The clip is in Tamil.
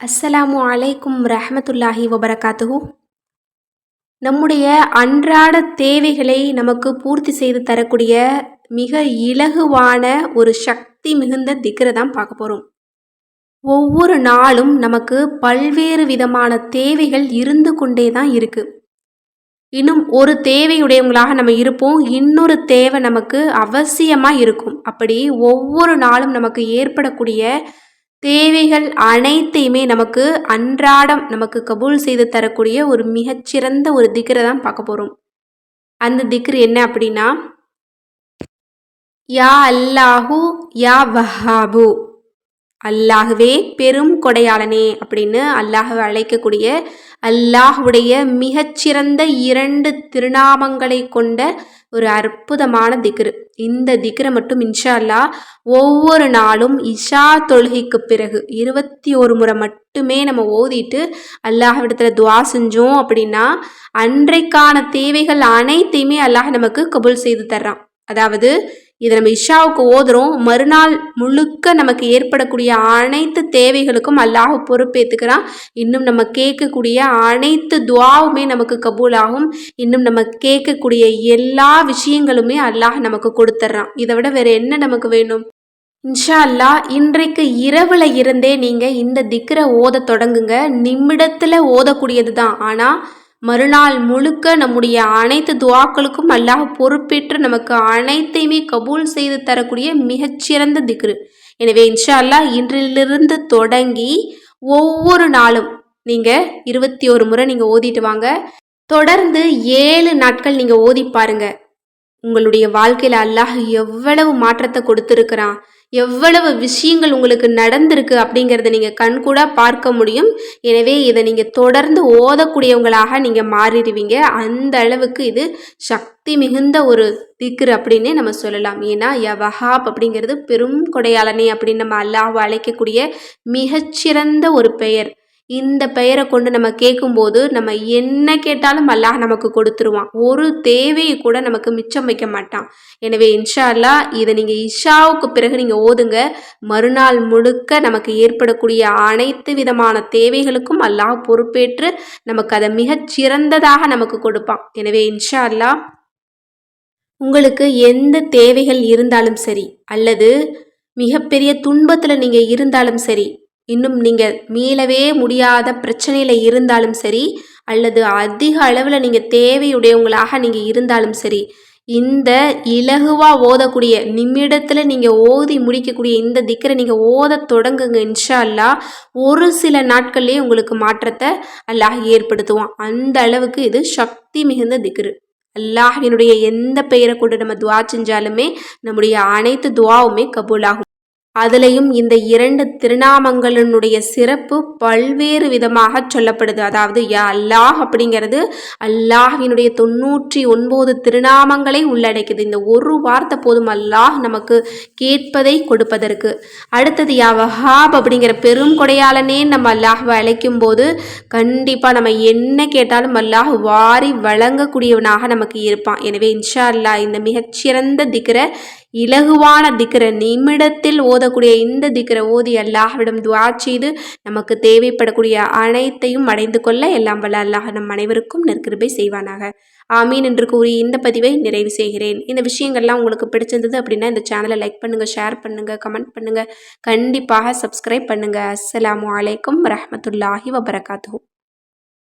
அஸ்ஸலாமு அலைக்கும் ரஹமத்துல்லாஹி வபரகாத்துஹூ. நம்முடைய அன்றாட தேவைகளை நமக்கு பூர்த்தி செய்து தரக்கூடிய மிக இலகுவான ஒரு சக்தி மிகுந்த திக்கரை தான் பார்க்க போகிறோம் ஒவ்வொரு நாளும் நமக்கு பல்வேறு விதமான தேவைகள் இருந்து கொண்டே தான் இருக்குது இன்னும் ஒரு தேவையுடையவங்களாக நம்ம இருப்போம் இன்னொரு தேவை நமக்கு அவசியமாக இருக்கும். அப்படி ஒவ்வொரு நாளும் நமக்கு ஏற்படக்கூடிய தேவைகள் அனைத்தையுமே நமக்கு அன்றாடம் நமக்கு கபூல் செய்து தரக்கூடிய ஒரு மிகச்சிறந்த ஒரு திக்ரை தான் பார்க்க போகிறோம் அந்த திக்ரு என்ன அப்படின்னா யா அல்லாஹூ யா வஹாபு. அல்லாஹுவே பெரும் கொடையாளனே அப்படின்னு அல்லாஹுவை அழைக்கக்கூடிய அல்லாஹுடைய மிகச்சிறந்த இரண்டு திருநாமங்களை கொண்ட ஒரு அற்புதமான திக்ரு. இந்த திக்ரை மட்டும் இன்ஷா அல்லா ஒவ்வொரு நாளும் இஷா தொழுகைக்கு பிறகு இருபத்தி ஒரு முறை மட்டுமே நம்ம ஓதிட்டு அல்லாஹ்விடத்தில் துவா செஞ்சோம் அப்படின்னா அன்றைக்கான தேவைகள் அனைத்தையுமே அல்லாஹ் நமக்கு கபுல் செய்து தர்றான். அதாவது இதை நம்ம இஷாவுக்கு ஓதுறோம். மறுநாள் முழுக்க நமக்கு ஏற்படக்கூடிய அனைத்து தேவைகளுக்கும் அல்லாஹ் பொறுப்பேற்றுக்கிறான் இன்னும் நம்ம கேட்கக்கூடிய அனைத்து துவாவுமே நமக்கு கபூலாகும். இன்னும் நம்ம கேட்கக்கூடிய எல்லா விஷயங்களுமே அல்லாஹ் நமக்கு கொடுத்துட்றான் இதை விட வேறு என்ன நமக்கு வேணும்? இன்ஷா அல்லா இன்றைக்கு இரவில் இருந்தே நீங்கள் இந்த திக்கரை ஓத தொடங்குங்க. நிமிடத்தில் ஓதக்கூடியது தான் ஆனால் மறுநாள் முழுக்க நம்முடைய அனைத்து துவாக்களுக்கும் அல்லாஹ் பொறுப்பேற்று நமக்கு அனைத்தையுமே கபூல் செய்து தரக்கூடிய மிகச்சிறந்த திக்ரு. எனவே இன்ஷா அல்லாஹ் இன்றிலிருந்து தொடங்கி ஒவ்வொரு நாளும் நீங்கள் இருபத்தி ஒரு முறை நீங்கள் ஓதிட்டு வாங்க. தொடர்ந்து ஏழு நாட்கள் நீங்கள் ஓதி பாருங்க. உங்களுடைய வாழ்க்கையில் அல்லாஹ் எவ்வளவு மாற்றத்தை கொடுத்துருக்கிறான். எவ்வளவு விஷயங்கள் உங்களுக்கு நடந்திருக்கு அப்படிங்கிறத நீங்கள் கண்கூட பார்க்க முடியும். எனவே இதை நீங்கள் தொடர்ந்து ஓதக்கூடியவங்களாக நீங்கள் மாறிடுவீங்க. அந்த அளவுக்கு இது சக்தி மிகுந்த ஒரு திக்ரு அப்படின்னே நம்ம சொல்லலாம். ஏன்னா யவஹாப் அப்படிங்கிறது பெரும் கொடையாளனே அப்படின்னு நம்ம அல்லாஹ் அழைக்கக்கூடிய மிகச்சிறந்த ஒரு பெயர். இந்த பெயரை கொண்டு நம்ம கேட்கும்போது நம்ம என்ன கேட்டாலும் அல்லாஹ் நமக்கு கொடுத்துருவான். ஒரு தேவையை கூட நமக்கு மிச்சம் வைக்க மாட்டான். எனவே இன்ஷா அல்லா இதை நீங்கள் இஷாவுக்கு பிறகு நீங்கள் ஓதுங்க. மறுநாள் முழுக்க நமக்கு ஏற்படக்கூடிய அனைத்து விதமான தேவைகளுக்கும் அல்லாஹ் பொறுப்பேற்று நமக்கு அதை மிகச் சிறந்ததாக நமக்கு கொடுப்பான். எனவே இன்ஷா அல்லா உங்களுக்கு எந்த தேவைகள் இருந்தாலும் சரி அல்லது மிகப்பெரிய துன்பத்தில் நீங்கள் இருந்தாலும் சரி இன்னும் நீங்கள் மீளவே முடியாத பிரச்சனையில் இருந்தாலும் சரி அல்லது அதிக அளவில் நீங்கள் தேவையுடையவங்களாக நீங்கள் இருந்தாலும் சரி இந்த இலகுவாக ஓதக்கூடிய நிமிடத்தில் நீங்கள் ஓதி முடிக்கக்கூடிய இந்த திக்கரை நீங்கள் ஓத தொடங்குங்க இன்ஷா அல்லா ஒரு சில நாட்கள்லேயே உங்களுக்கு மாற்றத்தை அல்லாஹ் ஏற்படுத்துவான். அந்த அளவுக்கு இது சக்தி மிகுந்த திக்ரு அல்லாஹினுடைய எந்த பெயரை கொண்டு நம்ம துவா செஞ்சாலுமே நம்முடைய அனைத்து துவாவுமே கபூலாகும். அதுலேயும் இந்த இரண்டு திருநாமங்களினுடைய சிறப்பு பல்வேறு விதமாக சொல்லப்படுது. அதாவது யா அல்லாஹ் அப்படிங்கிறது அல்லாஹினுடைய தொண்ணூற்றி ஒன்பது திருநாமங்களை உள்ளடக்கிது இந்த ஒரு வார்த்தை போதும் அல்லாஹ் நமக்கு கேட்பதை கொடுப்பதற்கு. அடுத்தது யா வஹாப் அப்படிங்கிற பெரும் கொடையாளனே நம்ம அல்லாஹ்வை அழைக்கும் போது கண்டிப்பாக நம்ம என்ன கேட்டாலும் அல்லாஹ் வாரி வழங்கக்கூடியவனாக நமக்கு இருப்பான். எனவே இன்ஷா அல்லாஹ் இந்த மிகச்சிறந்த திக்கிற இலகுவான திக்கரை நிமிடத்தில் ஓதக்கூடிய இந்த திக்கரை ஓதி அல்லாஹ்விடம் துவா செய்து நமக்கு தேவைப்படக்கூடிய அனைத்தையும் அடைந்து கொள்ள எல்லாம் வல்ல அல்லாஹ் நம் அனைவருக்கும் நெற்கிருபை செய்வானாக. ஆமீன் என்று கூறி இந்த பதிவை நிறைவு செய்கிறேன். இந்த விஷயங்கள்லாம் உங்களுக்கு பிடிச்சிருந்தது அப்படின்னா இந்த சேனலை லைக் பண்ணுங்கள் ஷேர் பண்ணுங்கள் கமெண்ட் பண்ணுங்கள் கண்டிப்பாக சப்ஸ்கிரைப் பண்ணுங்கள் அஸ்லாம் வலைக்கம் வரமத்துல்லாஹி வபரகாத்து